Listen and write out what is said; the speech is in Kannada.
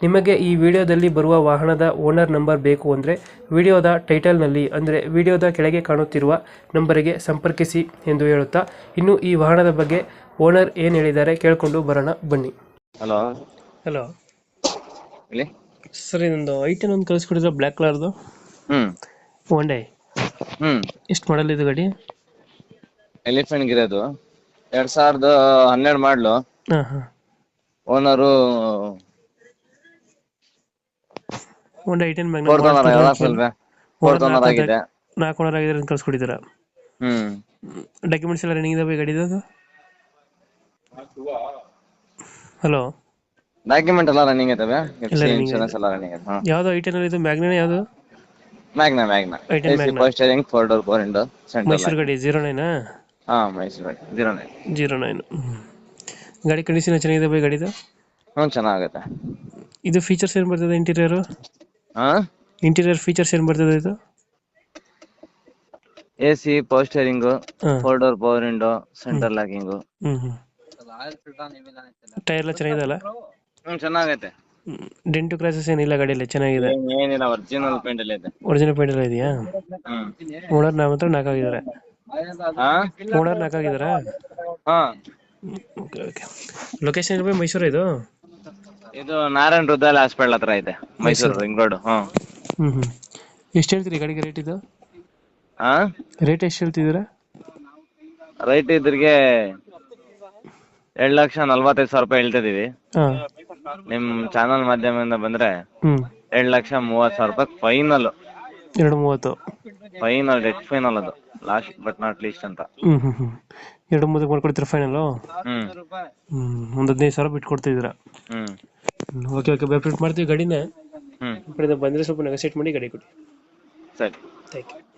ನಿಮಗೆ ಈ ವಿಡಿಯೋದಲ್ಲಿ ಬರುವ ವಾಹನದ ಓನರ್ ನಂಬರ್ ಬೇಕು ಅಂದರೆ ವಿಡಿಯೋದ ಟೈಟಲ್ನಲ್ಲಿ ಅಂದರೆ ವಿಡಿಯೋದ ಕೆಳಗೆ ಕಾಣುತ್ತಿರುವ ನಂಬರಿಗೆ ಸಂಪರ್ಕಿಸಿ ಎಂದು ಹೇಳುತ್ತಾ ಇನ್ನು ಈ ವಾಹನದ ಬಗ್ಗೆ ಓನರ್ ಏನು ಹೇಳಿದ್ದಾರೆ ಕೇಳಿಕೊಂಡು ಬರೋಣ ಬನ್ನಿ. ಹಲೋ. ಹಲೋ. ಹೇಳಿ. ಸರ್ ಇದೊಂದು ಐಟನ್ ಒಂದು ಕಳಿಸ್ಕೊಡಿದ್ರೆ ಬ್ಲ್ಯಾಕ್ ಕಲರ್ದು ಹ್ಞೂ ಒನ್ ಹ್ಞೂ ಹ್ಮ್. ಎಷ್ಟು ಮಾಡಲ್ ಇದು ಗಾಡಿ? ಎಲಿಫೆಂಟ್ ಗಿರೋದು. ಎರಡು ಸಾವಿರದ ಹನ್ನೆರಡು ಮಾಡಲು ಹಾಂ ಹಾಂ. Owner day item four Magna four owner ಆಗಿದೆ. ನಾಲ್ಕು ಓನರ್ ಆಗಿದ್ರೆ ಅಂತ ಕಳ್ಸ್ಕೊಟ್ಟಿದ್ದೀರಾ ಹ್ಮ್. ಡಾಕ್ಯುಮೆಂಟ್ಸ್ ಎಲ್ಲ ರನ್ನಿಂಗ್ ಇದಾವೆ ಗಾಡಿದು? ಹಲೋ ಡಾಕ್ಯುಮೆಂಟ್ ಎಲ್ಲ ರನ್ನಿಂಗ್ ಇದಾವೆ. ಎಲ್ಲ running ಇನ್ಶೂರೆನ್ಸ್ ಎಲ್ಲ ರನ್ನಿಂಗ್ ಇದೆ. ಹಾ ಯಾವ್ದು ಐಟನ್ ಇದು ಮ್ಯಾಗ್ನ ಯಾವುದು? Magna Magna. Item AC Magna. First steering four door four Indo central Mysore ಗಾಡಿ ಜೀರೋ ನೈನಾ ಹಾ Mysuru zero nine zero nine ಗಾಡಿ ಕಂಡೀಷನ್ ಚೆನ್ನಾಗಿದೆ ಬೈ ಗಾಡಿದು? ಹ್ಮ್ ಚೆನ್ನಾಗುತ್ತೆ ಇದು ಫೀಚರ್ಸ್ ಏನು ಬರ್ತದೆ ಇಂಟೀರಿಯರ್ ಹಾ ಇಂಟೀರಿಯರ್ ಫೀಚರ್ಸ್ ಏನ್ ಬರ್ತದೆ ಇದು? ಎಸಿ ಪವರ್ ಸ್ಟೇರಿಂಗ್ ಹಾಂ. Four door power window center locking ಹ್ಞೂ ಹ್ಞೂ ಟೈರ್ ಎಲ್ಲ ಚೆನ್ನಾಗಿದೆ ಅಲ್ಲ ಚೆನ್ನಾಗೈತೆ. ಡೆಂಟು ಕ್ರಾಸಸ್ ಏನಿಲ್ಲ ಗಾಡಿಯಲ್ಲಿ? ಚೆನ್ನಾಗಿದೆ? ಏನ್- ಏನಿಲ್ಲ ಒರಿಜಿನಲ್ ಪೇಂಟ್ ಅಲ್ಲಿ ಇದೆ. ಒರಿಜಿನಲ್ ಪೇಂಟ್ ಎಲ್ಲ ಇದೆಯಾ? ಹ್ಮ್. ಓನರ್ ನಾವು ಹತ್ರ ನಾಲ್ಕಾಗಿದ್ದಾರೆ ಹಾ ಓನರ್ ನಾಲ್ಕಾಗಿದ್ದಾರಾ ಹಾ. ಓಕೆ ಓಕೆ ಲೊಕೇಶನ್ ಬೈ ಮೈಸೂರು ಇದು? ಇದು ನಾರಾಯಣ್ ಹೃದಯ ಹಾಸ್ಪಿಟಲ್ ಹತ್ರ ಇದೆ ಮೈಸೂರು ರಿಂಗ್ ರೋಡ್ ಹ್ಮ್. ಹ್ಞೂ ಹ್ಞೂ ಎಷ್ಟು ಹೇಳ್ತೀರಿ ಗಾಡಿಗೆ ರೇಟ್ ಇದು? ಹಾ ರೇಟ್ ಎಷ್ಟು ಹೇಳ್ತಿದ್ದೀರಾ? ರೈಟ್ ಇದ್ರಿಗೆ ಎರಡ್ ಲಕ್ಷ ನಲ್ವತ್ತೈದು ಸಾವಿರ ರೂಪಾಯಿ ಹೇಳ್ತಿದೀವಿ. ಹಾಂ. ನಿಮ್ ಚಾನಲ್ ಮಾಧ್ಯಮದಿಂದ ಬಂದ್ರೆ ಹ್ಞೂ ಎರಡ್ ಲಕ್ಷ ಮೂವತ್ ಸಾವಿರ ರೂಪಾಯಿ ಫೈನಲ್ ಎರಡು ಮೂವತ್ತು. ಫೈನಲ್ ಡೆಟ್ ಫೈನಲ್ ಅದು. ಲಾಸ್ಟ್ ಬಟ್ ನಾಟ್ ಲೀಸ್ಟ್ ಅಂತ. ಹ್ಞೂ ಹ್ಞೂ ಹ್ಞೂ ಎರಡು ಮೂವತ್ತು ಮಾಡ್ಕೊಡ್ತೀರಾ ಫೈನಲ್ ಹ್ಮ್. ಹ್ಞೂ ಒಂದು ಹದಿನೈದು ಸಾವಿರ ಬಿಟ್ಟು ಕೊಡ್ತಿದ್ದೀರಾ ಹ್ಮ್. ಓಕೆ ಓಕೆ ವೆಬ್ಸೈಟ್ ಮಾಡ್ತೀವಿ ಗಾಡಿನ. ಬಂದ್ರೆ ಕಡೆಯಿಂದ ಬಂದರೆ ಸ್ವಲ್ಪ ನೆಗೋಸಿಯೇಟ್ ಮಾಡಿ ಗಾಡಿ ಕೊಡಿ. ಸರಿ. Thank you